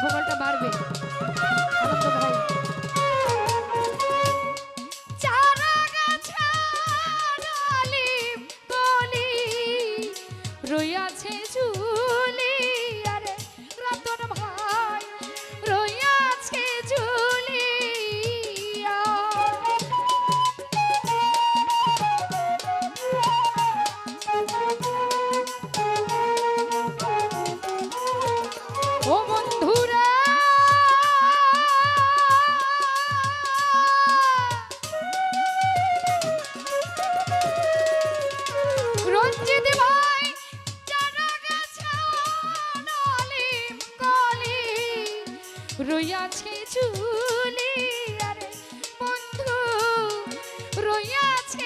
ভোকালটা বাড়বে রইয়াছে ঝুলি আরে বন্ধু রইয়াছে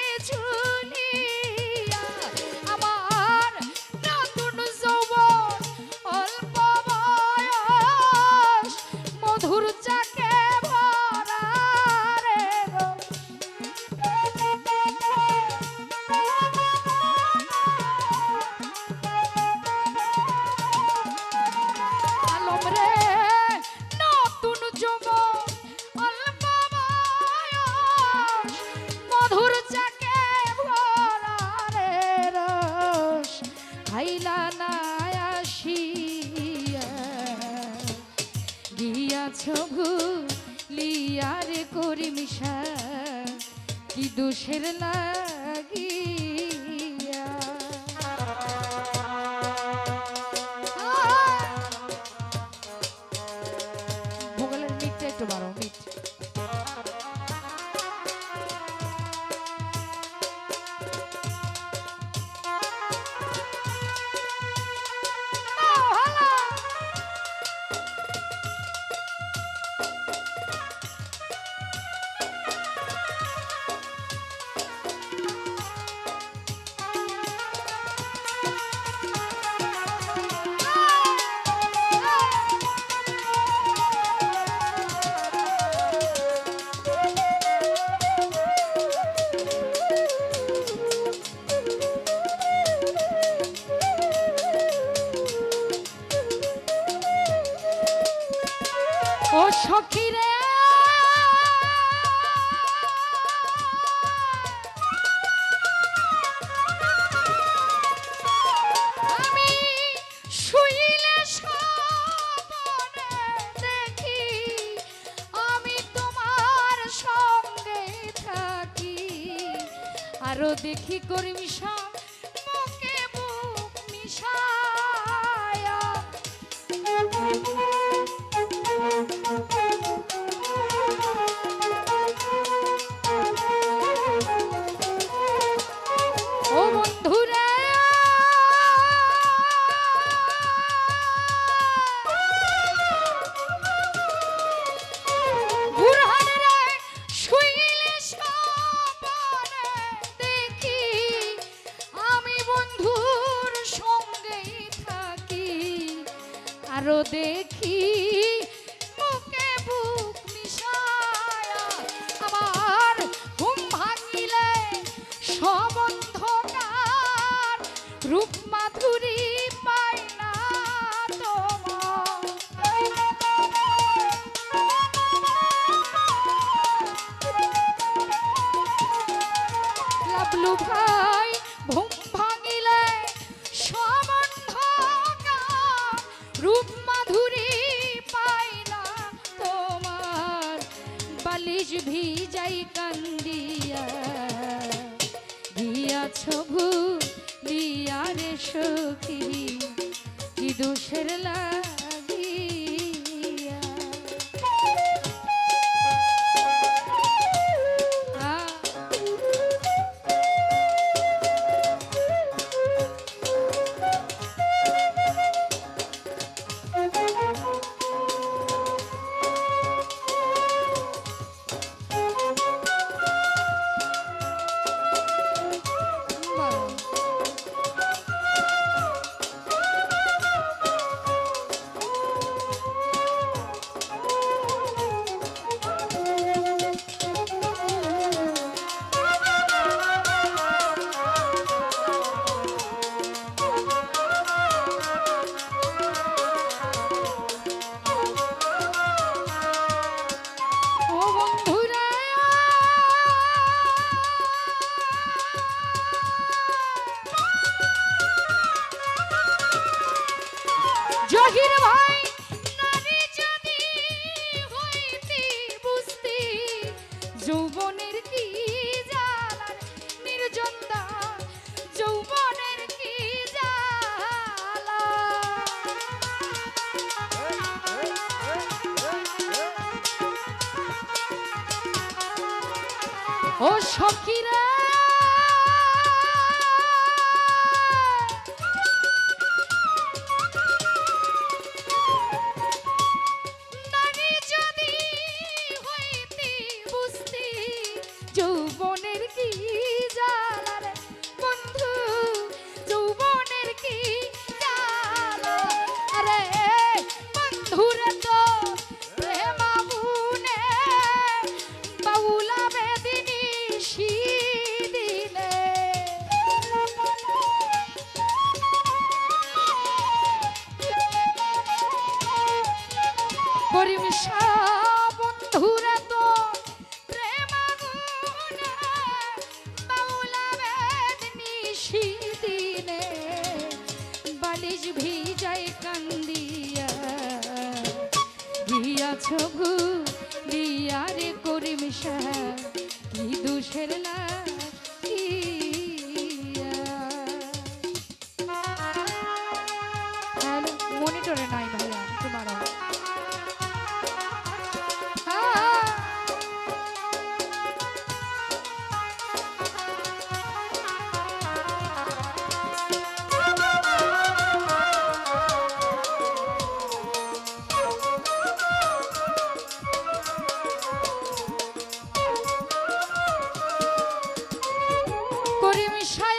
করি মিশা কি দোষের লাগিয়া ও সখী রে আমি শুইলে দেখি আমি তোমার সঙ্গে থাকি। আরও দেখি করি মিশাম বন্ধুরা জহির ভাই যদি হইতি বুঝতি যৌবনের কি জ্বালা নির্জনদা যৌবনের কি জ্বালা ও সখীরা করিম বন্ধুরা তো দিনে বালিশ ভিজাই কান্দিয়া গিয়াছ ভুলিয়া রে করিম কি দুষের হ্যালো, মনিটরে নাই করিম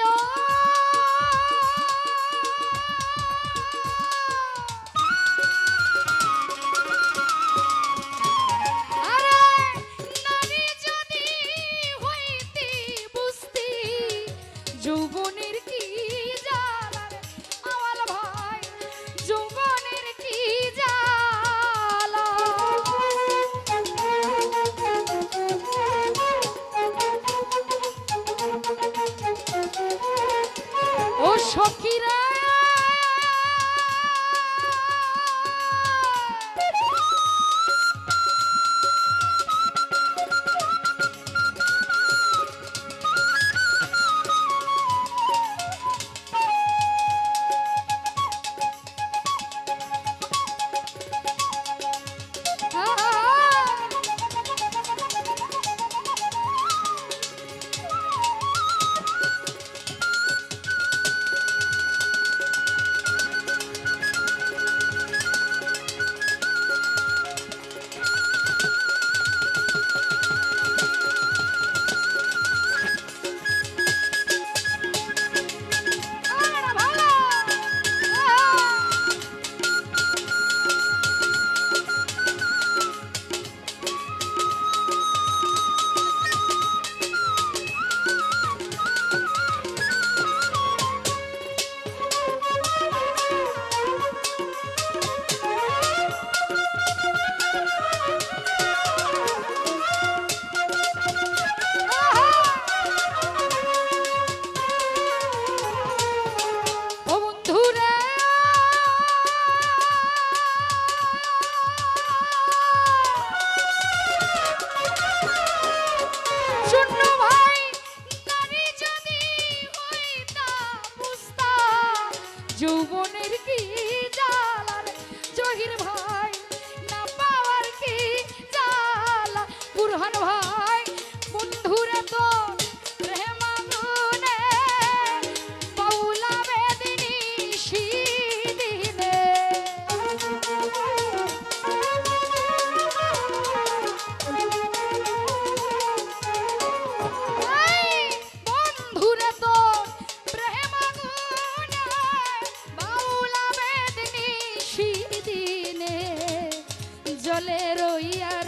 জলে